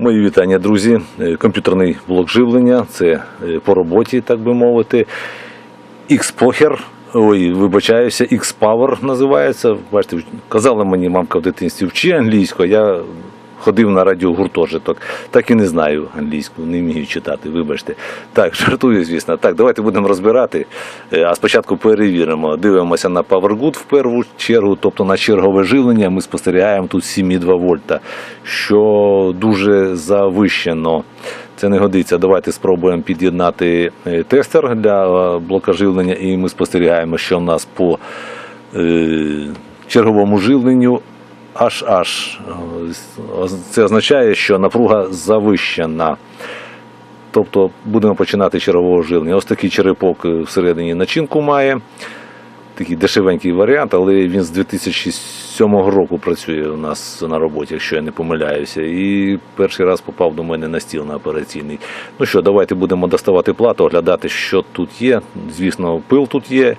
Мої вітання, друзі. Е, Комп'ютерний блок живлення це е, по роботі, так би мовити. X-Poker, ой, вибачаюся, X-Power називається. Бачите, казала мені мамка в дитинстві, вчи англійську, я ходив на радіогуртожиток. Так і не знаю англійську, не вмію читати, вибачте. Так, жартую, звісно. Так, давайте будемо розбирати. Е, А спочатку перевіримо. Дивимося на PowerGood в першу чергу, тобто на чергове живлення. Ми спостерігаємо тут 7,2 вольта, що дуже завищено. Це не годиться. Давайте спробуємо під'єднати е, тестер для е, блока живлення, і ми спостерігаємо, що в нас по черговому живленню HH. Це означає, що напруга завищена. Тобто будемо починати чергового живлення. Ось такий черепок всередині начинку має. Такий дешевенький варіант, але він з 2007 року працює у нас на роботі, якщо я не помиляюся. І перший раз попав до мене на стіл на операційний. Ну що, давайте будемо доставати плату, оглядати, що тут є. Звісно, пил тут є.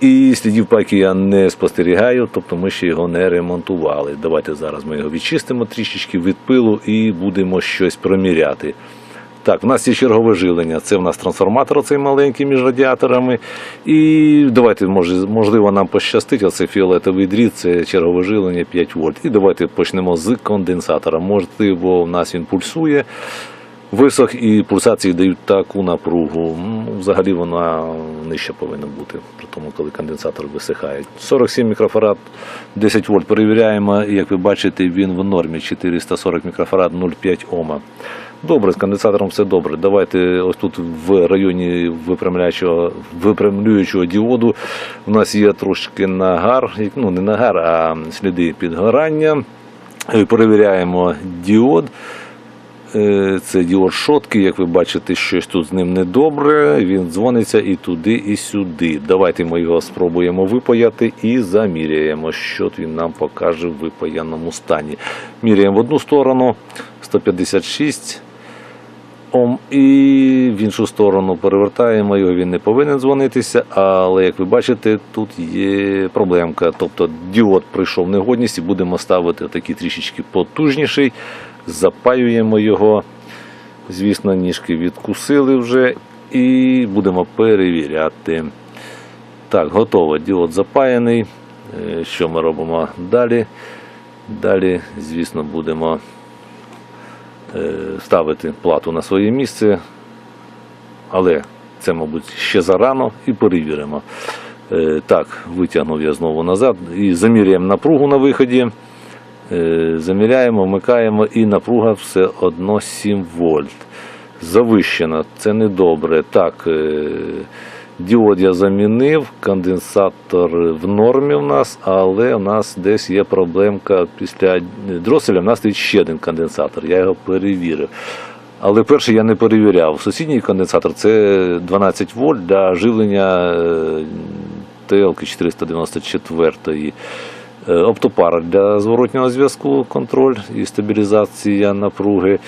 І слідів пайки я не спостерігаю, тобто ми ще його не ремонтували. Давайте зараз ми його відчистимо трішечки від пилу і будемо щось проміряти. Так, в нас є чергове жилення. Це в нас трансформатор цей маленький між радіаторами. І давайте, можливо, нам пощастить. Оце фіолетовий дріт, це чергове жилення 5 вольт. І давайте почнемо з конденсатора. Можливо, в нас він пульсує. Висох і пульсації дають таку напругу. Взагалі вона нижче повинна бути, тому, коли конденсатор висихає. 47 мікрофарад, 10 вольт перевіряємо. Як ви бачите, він в нормі 440 мікрофарад 0,5 Ома. Добре, з конденсатором все добре. Давайте ось тут в районі випрямляючого, випрямлюючого діоду у нас є трошки нагар, ну не нагар, а сліди підгорання. Е, Перевіряємо діод. Е, Це діод шотки, як ви бачите, щось тут з ним недобре. Він дзвониться і туди, і сюди. Давайте ми його спробуємо випаяти і заміряємо, що він нам покаже в випаяному стані. Міряємо в одну сторону 156 Ом, і в іншу сторону перевертаємо його, він не повинен дзвонитися, але як ви бачите, тут є проблемка. Тобто діод прийшов в негодність і будемо ставити такий трішечки потужніший, запаюємо його. Звісно, ніжки відкусили вже і будемо перевіряти. Так, готово. Діод запаяний. Е, Що ми робимо далі? Далі, звісно, будемо е, ставити плату на своє місце, але це, мабуть, ще зарано і перевіримо. Е, Так, витягнув я знову назад і заміряємо напругу на виході. Е, Заміряємо, вмикаємо і напруга все одно 7 вольт. Завищена, це недобре. Так, е, діод я замінив, конденсатор в нормі в нас, але у нас десь є проблемка після дроселя. У нас стоїть ще один конденсатор, я його перевірив. Але перший я не перевіряв. Сусідній конденсатор це 12 вольт для живлення ТЛ 494. Е, Оптопара для зворотнього зв'язку, контроль і стабілізація напруги.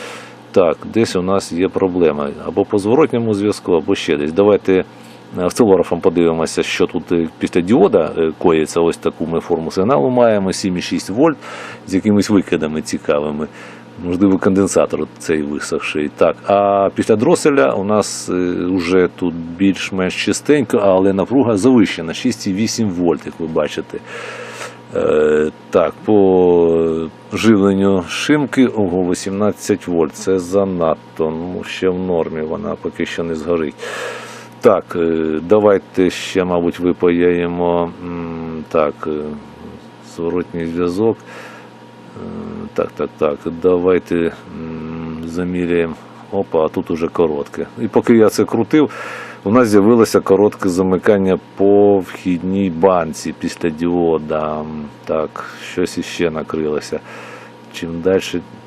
Так, десь у нас є проблема. Або по зворотньому зв'язку, або ще десь. Давайте осцилографом подивимося, що тут е, після діода е, коїться. Ось таку ми форму сигналу маємо, 7,6 вольт з якимись викидами цікавими. Можливо, конденсатор цей висохший. Так, а після дроселя у нас вже тут більш-менш чистенько, але напруга завищена 6,8 вольт, як ви бачите. Е, Так, по живленню шимки, ого, 18 вольт. Це занадто. Ну, ще в нормі, вона поки що не згорить. Так, е, давайте ще, мабуть, випаяємо м, так, е, зворотній зв'язок. Так, так, так. Давайте заміряємо. Опа, а тут уже коротке. І поки я це крутив, у нас з'явилося коротке замикання по вхідній банці після діода. Так, щось іще накрилося. Чим далі,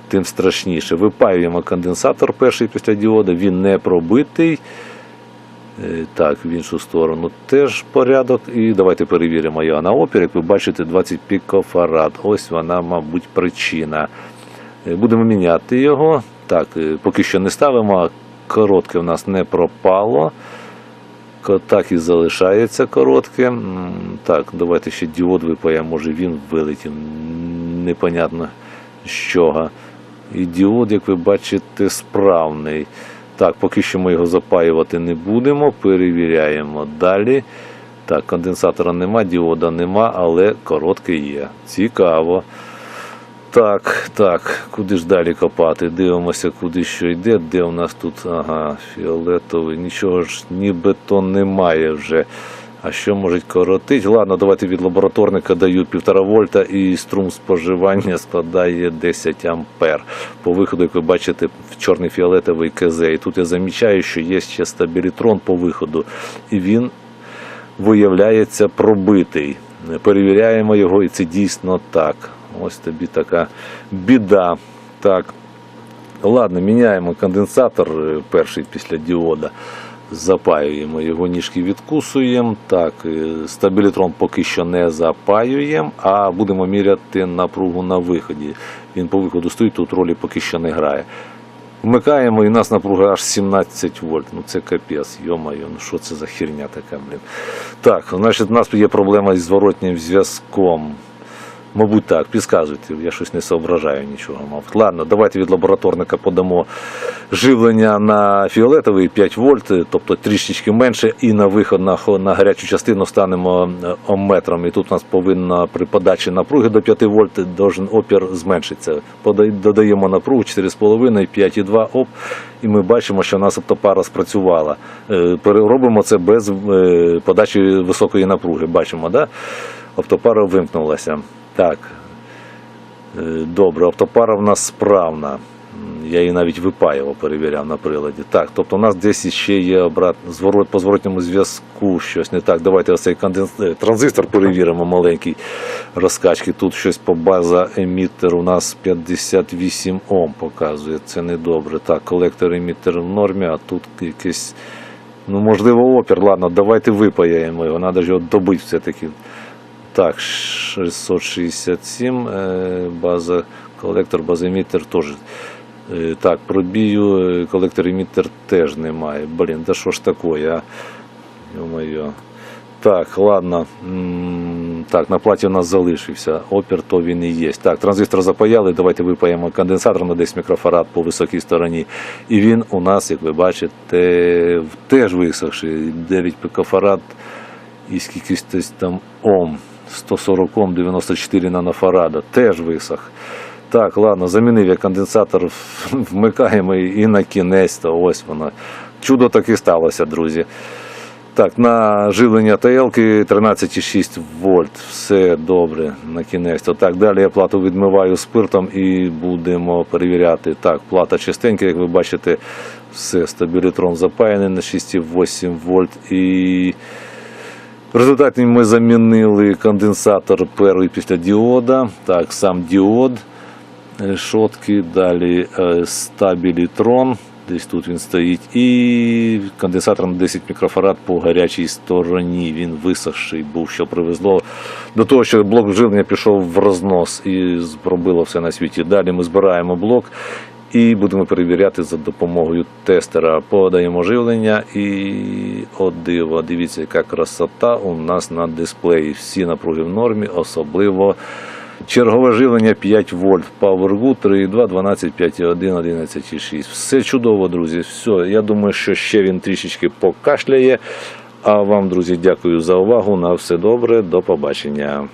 тим страшніше. Випаюємо конденсатор перший після діода, він не пробитий. Е, Так, в іншу сторону теж порядок. І давайте перевіримо його на опір. Як ви бачите, 20 пікофарад. Ось вона, мабуть, причина. Е, Будемо міняти його. Так, е, поки що не ставимо. Коротке в нас не пропало. Так і залишається коротке. Так, давайте ще діод випаємо, може він вилетів. Непонятно з чого. І діод, як ви бачите, справний. Так, поки що ми його запаювати не будемо. Перевіряємо далі. Так, конденсатора нема, діода нема, але короткий є. Цікаво. Так, так, куди ж далі копати? Дивимося, куди що йде. Де у нас тут? Ага, фіолетовий. Нічого ж нібито немає вже. А що можуть коротити? Ладно, давайте від лабораторника даю 1,5 вольта і струм споживання складає 10 ампер. По виходу, як ви бачите, чорний фіолетовий КЗ. І тут я замічаю, що є ще стабілітрон по виходу. І він виявляється пробитий. Перевіряємо його, і це дійсно так. Ось тобі така біда. Так. Ладно, міняємо конденсатор е, перший після діода. Запаюємо його ніжки відкусуємо. Так, е, стабілітрон поки що не запаюємо, а будемо міряти напругу на виході. Він по виходу стоїть, тут ролі поки що не грає. Вмикаємо і у нас напруга аж 17 вольт. Ну це капець, йомайо, ну що це за херня така, блін. Так, значить, у нас є проблема із зворотнім зв'язком. Мабуть, так, підказуйте, я щось не соображаю нічого. Мабуть. Ладно, давайте від лабораторника подамо живлення на фіолетовий 5 вольт, тобто трішечки менше, і на виход на, на гарячу частину станемо е, омметром. І тут у нас повинна при подачі напруги до 5 вольт должен опір зменшитися. Подай- Додаємо напругу 4,5, 5,2 оп, і ми бачимо, що у нас оптопара спрацювала. Е, Переробимо це без е, подачі високої напруги. Бачимо, да? Оптопара вимкнулася. Так. Е, Добре, автопара в нас справна. Я її навіть випаював, перевіряв на приладі. Так, тобто у нас десь ще є обрат... зворот, по зворотньому зв'язку щось не так. Давайте ось цей конденс... е, транзистор перевіримо маленький розкачки. Тут щось по база емітер у нас 58 Ом показує. Це недобре. Так, колектор емітер в нормі, а тут якийсь. Ну, можливо, опір. Ладно, давайте випаяємо його. Треба ж його добити все-таки. Так, 667 е, база, колектор, базоемітер теж. Е, Так, пробію, е, колектор емітер теж немає. Блін, да що ж таке, а? Ё-моё. Так, ладно. Так, на платі у нас залишився. Опір то він і є. Так, транзистор запаяли. Давайте випаємо конденсатор на 10 мікрофарад по високій стороні. І він у нас, як ви бачите, теж висохший. 9 пікофарад і скількись там Ом. 140 Ом, 94 нанофарада. Теж висох. Так, ладно, замінив я конденсатор, вмикаємо і і на кінець, то ось воно. Чудо таки сталося, друзі. Так, на живлення ТЛ-ки 13,6 вольт. Все добре, на кінець. То так, далі я плату відмиваю спиртом і будемо перевіряти. Так, плата чистенька, як ви бачите, все, стабілітрон запаяний на 6,8 вольт. І в результаті ми замінили конденсатор перший після діода. Так, сам діод решотки, далі е, стабілітрон, десь тут він стоїть, і конденсатор на 10 мікрофарад по гарячій стороні. Він висохший був, що привезло до того, що блок живлення пішов в рознос і зробило все на світі. Далі ми збираємо блок. І будемо перевіряти за допомогою тестера. Подаємо живлення і о диво, дивіться, яка красота у нас на дисплеї. Всі напруги в нормі, особливо чергове живлення 5 вольт, PowerGood 3.2, 12, 5.1, 11.6. Все чудово, друзі. Все, я думаю, що ще він трішечки покашляє. А вам, друзі, дякую за увагу. На все добре, до побачення.